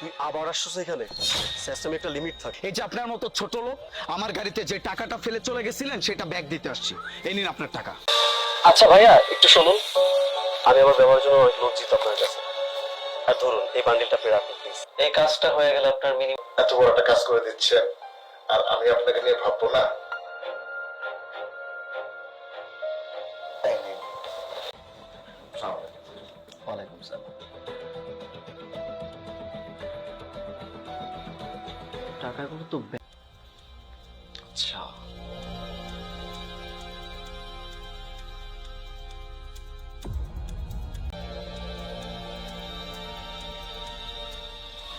তুই আবার আসছিস এখানে? সিস্টেমে একটা লিমিট থাকে। এই যে আপনার মতো ছোট লোক আমার গাড়িতে যে টাকাটা ফেলে চলে গেছিলেন সেটা ব্যাগ দিতে আসছি। এই নিন আপনার টাকা। আচ্ছা ভাইয়া একটু শুনুন। আমি আমার ব্যবহারের জন্য অনেক লজ্জিত আপনার কাছে। আর ধরুন এই বান্ডিলটা রাখুন প্লিজ এই কাজটা হয়ে গেলে আপনার মিনিমাম এত বড় একটা কাজ করে দিচ্ছেন আর আমি আপনাকে নিয়ে ভাববো না। ওয়ালাইকুম সালাম। টাকাগুলো তো আচ্ছা।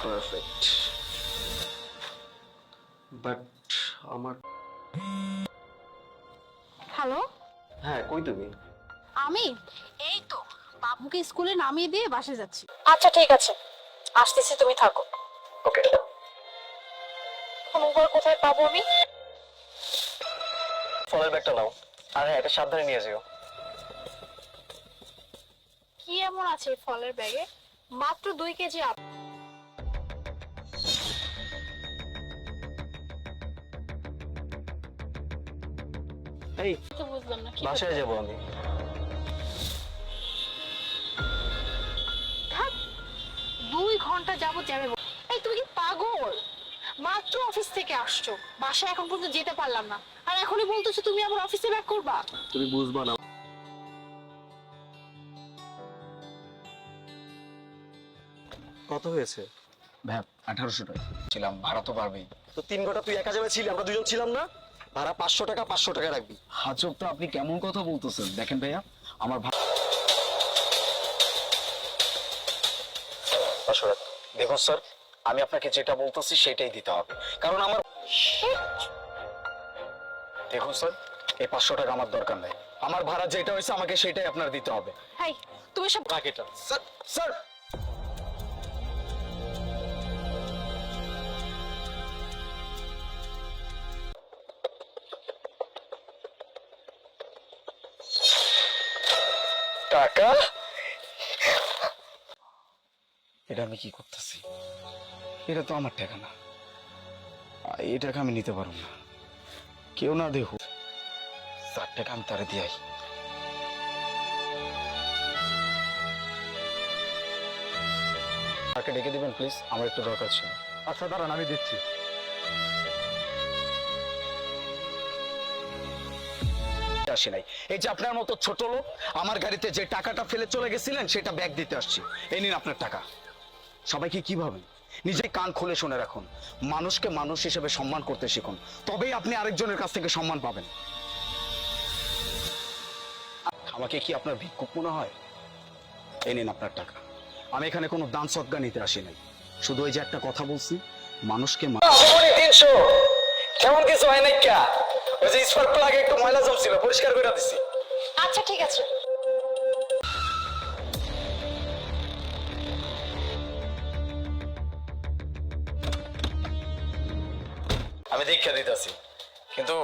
পারফেক্ট বাট আমার হ্যালো হ্যাঁ কই তুমি? আমি? এই তো বাবুকে স্কুলে নামিয়ে দিয়ে বাসে যাচ্ছি। আচ্ছা ঠিক আছে। আসতেছি তুমি থাকো। ওকে এখন উবার কোথায় পাবো আমি? ফলের ব্যাগটা নাও। আর হ্যাঁ এটা সাবধানে নিয়ে যেও। কি এমন আছে এই ফলের ব্যাগে? মাত্র দুই কেজি আপ এই তো বুঝলাম না কি বাসায় যাব আমি। দুই ঘণ্টা যাব যাবে বল। এই তুমি কি পাগল মাত্র অফিস থেকে আসছো। বাসায় এখন পর্যন্ত যেতে পারলাম না। আর এখনই বলতেছো তুমি আবার অফিসে ব্যাক করবা? তুমি বুঝবা না। কত হয়েছে? ভ্যাপ আঠারোশো টাকা। ছিলাম ভাড়া তো পারবেই তো তিন ঘণ্টা তুই একা যাবে ছিলি আমরা দুজন ছিলাম না। ভাড়া পাঁচশো টাকা পাঁচশো টাকা রাখবি। হাজব তো আপনি কেমন কথা বলতেছেন? দেখেন ভাইয়া আমার দেখুন স্যার আমি আপনাকে যেটা বলতেছি সেটাই দিতে হবে। কারণ আমার দেখুন স্যার এই পাঁচশো টাকা আমার দরকার নেই। আমার ভাড়া যেটা হয়েছে আমাকে সেটাই আপনার দিতে হবে। হাই তুমি সব এটা। Sir sir! টাকা? এটা আমি কি করতেছি? এটা তো আমার টাকা না। এই টাকা আমি নিতে পারব না। কেউ না দেখো চার টাকা আমি তারে দিয়াই। তাকে ডেকে দিবেন প্লিজ? আমার একটু দরকার ছিল। আচ্ছা দাঁড়ান আমি দিচ্ছি। আসি নাই। এই যে আপনার মতো ছোট লোক আমার গাড়িতে যে টাকাটা ফেলে চলে গেছিলেন সেটা ব্যাগ দিতে আসছি। এই নিন আপনার টাকা। সবাইকে কি ভাবেন? নিজে কান খুলে শুনে রাখুন। মানুষকে মানুষ হিসেবে সম্মান করতে শিখুন। তবেই আপনি আরেকজনের কাছ থেকে সম্মান পাবেন। আমাকে কি আপনার ভিক্ষুক মনে হয়? এই নিন আপনার টাকা। আমি এখানে কোনো দান সদ্গা নিতে আসি নাই। শুধু ওই যে একটা কথা বলছি মানুষকে তিনশো। কেমন কিছু হয় নাই ওই যে স্পার্ক প্লাগে একটু ময়লা জমছিল পরিষ্কার করে দিছি। আচ্ছা ঠিক আছে। আমি দীক্ষা দিতেছি। কিন্তু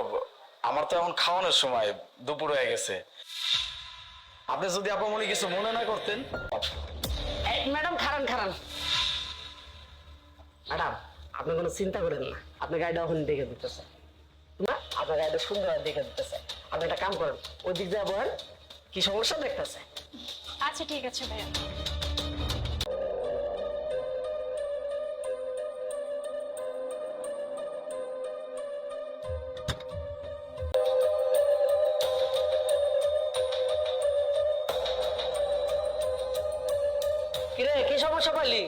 আমার তো এখন খাওয়ানোর সময় দুপুর হয়ে গেছে। আপনি যদি আপামনি কিছু মনে না করতেন। ম্যাডাম খারান খারান। ম্যাডাম আপনি কোনো চিন্তা করেন না। আপনি গাড়িটা ওখানে দেখে দিতেছে না আপনার গাড়িটা সুন্দর দেখে দিতেছে আপনি একটা কাম করেন ওই দিক দিয়ে বলেন কি সমস্যা দেখতেছে? আচ্ছা ঠিক আছে ভাইয়া। কিরে কি সমস্যা পাইলি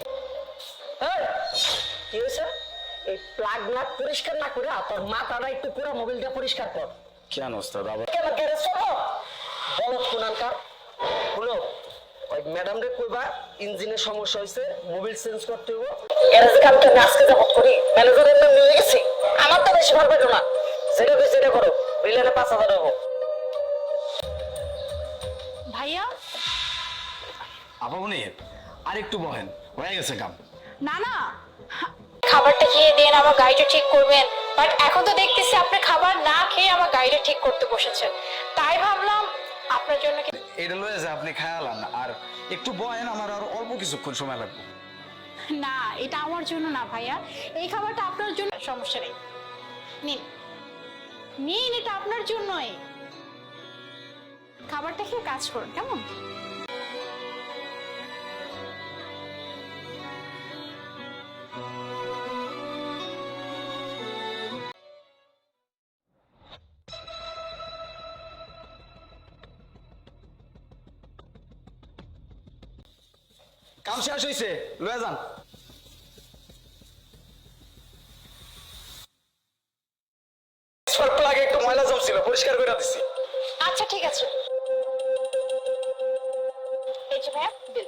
এই, কি হয়েছে? এই প্লাগ নাট পরিষ্কার না করে তোর মাথাটা একটু পুরো মোবিলটা পরিষ্কার কর। কেন ওস্তাদ আবার? কেন গ্যারেজ করো বলো কোনানকার হলো ওই ম্যাডাম রে কইবা ইঞ্জিনের সমস্যা হয়েছে মোবিল চেঞ্জ করতে হইব। গ্যারেজে কাম তো আজকে যাব করি ম্যানেজারের নাম নিয়ে গেছি। আমার তো বেশি ভালো না। যেটা বেশি সেটা করো বিলেনে পাঁচ হাজার হব। ভাইয়া? আপামনি? আর একটু বহেন হয়ে গেছে কাম। না না। খাবারটা খেয়ে দেন আমার গাড়িটা ঠিক করবেন। বাট এখন তো দেখতেছি আপনি খাবার না খেয়ে আমার গাড়িটা ঠিক করতে বসেছেন। তাই ভাবলাম আপনার জন্য কি এটা লয়ে যে আপনি খায়ালান আর একটু বহেন আমার আর অল্প কিছুক্ষণ সময় লাগবে। না এটা আমার জন্য না ভাইয়া। এই খাবারটা আপনার জন্য সমস্যা নেই। নিন। নিন এটা আপনার জন্যই। খাবারটা খেয়ে কাজ করুন কেমন? কাম শেষ হয়েছে লয়ে যান। লাগে একটু ময়লা জমছিল পরিষ্কার করে দিছি। আচ্ছা ঠিক আছে। এই যে ভাইয়া বিল।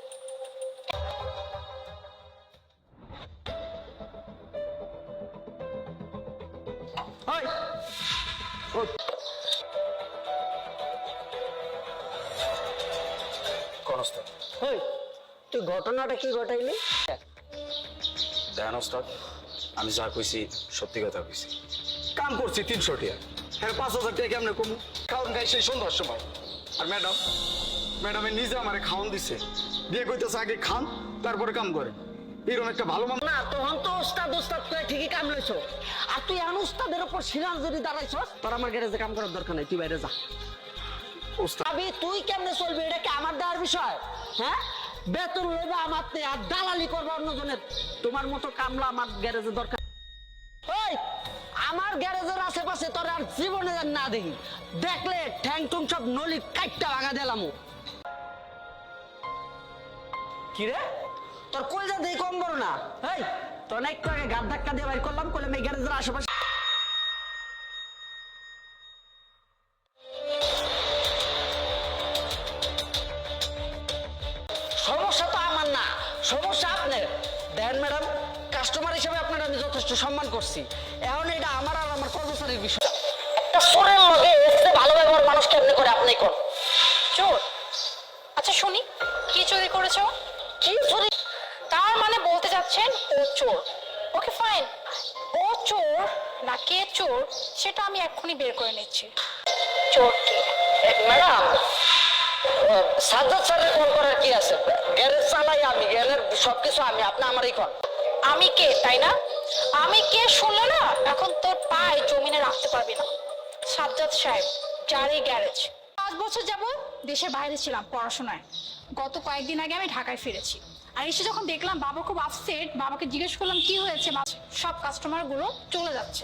হয় কনস্তাব ওই তুই ঘটনাটা কি ঘটাইলি? দেখেন ওস্তাদ আমি যা কইছি সত্যি কথা কইছি। কাম করছি তিনশো টাকা হ্যাঁ পাঁচ হাজার টাকা কেমনে কমু? খাওয়ান খাই সেই সন্ধ্যার সময়। আর ম্যাডাম ম্যাডামে নিজে আমারে খাওয়ান দিছে। দিয়ে কইতেছে আগে খান তারপরে কাম করে এরকম একটা ভালো মানুষ না তখন তো উস্তাদ উস্তাদ করে ঠিকই কাম লইছো। আর তুই এখন উস্তাদের উপর সিরাজ যদি দাঁড়াইছস তোর আমার গ্যারেজে কাম করার দরকার নাই তুই বাইরে যা। ওস্তাদ তুই কেমনে চলবি? এটা কি আমার দেওয়ার বিষয়? হ্যাঁ? বেতন লইবা আমার আর দালালি করবা অন্যজনের। তোমার মতো কামলা আমার গ্যারেজে দরকার। ওই, আমার গ্যারেজের আশেপাশে তোর আর জীবনে যেন না দেখি। দেখলে ঠ্যাং টুং সব নলি কাইটটা ভাঙা দিলাম কি রে? তোর কলজা দেই কম বড় না? এই, তোর একটু আগে গাদ ধাক্কা দিয়ে বাইর করলাম করলাম এই গ্যারেজের আশেপাশে সমস্যা আপনার? দেন ম্যাডাম কাস্টমার হিসেবে আপনার আমি যথেষ্ট সম্মান করছি। এখন এটা আমার আর আমার কর্মচারীর বিষয়। একটা সোরের লগে এসে ভালো ব্যবহার মানুষ কেমনে করে আপনি কোন চোর? আচ্ছা শুনি। কি চুরি করেছ? কি চুরি? তার মানে বলতে যাচ্ছেন ও চোর। ওকে ফাইন ও চোর না কে চোর সেটা আমি এক্ষুনি বের করে নিচ্ছি। চোর কে? ম্যাডাম সাজ্জাদ স্যারের কল করার কি আছে? গ্যারেজ চালাই আমি, গ্যারেজ সবকিছু আমি, আপনি আমারই কল আমি কে, তাই না? আমি কে শুনলে না, এখন তোর পায়ে জমিনে রাখতে পারবি না। সাজ্জাদ সাহেব, যারই গ্যারেজ। পাঁচ বছর যাব দেশের বাইরে ছিলাম পড়াশোনায়। গত কয়েকদিন আগে আমি ঢাকায় ফিরেছি। আর এসে যখন দেখলাম বাবা খুব আপসেট বাবাকে জিজ্ঞেস করলাম, কি হয়েছে? সব কাস্টমারগুলো চলে যাচ্ছে।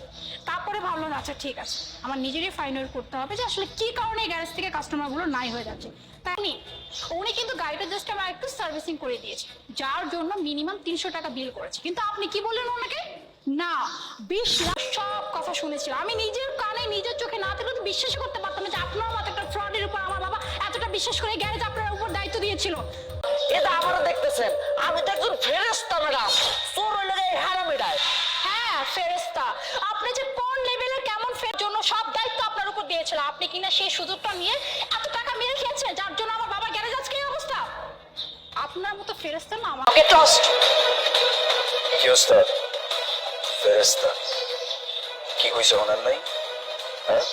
তারপরে ভাবলাম আচ্ছা ঠিক আছে। আমার নিজেরই ফাইনাল করতে হবে যে আসলে কি কারণে গ্যারেজ থেকে কাস্টমারগুলো নাই হয়ে যাচ্ছে? তাই উনি কিন্তু গাড়িটা জাস্ট আমার একটু সার্ভিসিং করে দিয়েছে, যার জন্য মিনিমাম তিনশো টাকা বিল করেছে। কিন্তু আপনি কি বললেন ওনাকে? না বিশ লাখ সব কথা শুনেছিলাম আমি নিজের কানে, নিজের চোখে না দেখলে তো বিশ্বাস করতে পারতাম না যে আপনার মতো একটা ফ্রডের উপর আমার বাবা এতটা বিশ্বাস করে গ্যারেজ আপনার উপর দায়িত্ব দিয়েছিল। এটা আবারও দেখতেছেন আমি তো একজন ফেরেস্তা ম্যাডাম। চোর হইলে এই হ্যাঁ ফেরেস্তা আপনি যে কোন লেভেলের কেমন ফের জন্য সব দায়িত্ব আপনার উপর দিয়েছিল আপনি কিনা সেই সুযোগটা নিয়ে এত টাকা মেরে খেয়েছেন যার জন্য আমার বাবা গ্যারেজ আজকে এই অবস্থা? আপনার মতো ফেরেস্তা না আমাকে ট্রাস্ট কি ওস্তাদ ফেরেস্তা কি কইছে ওনার নাই? হ্যাঁ?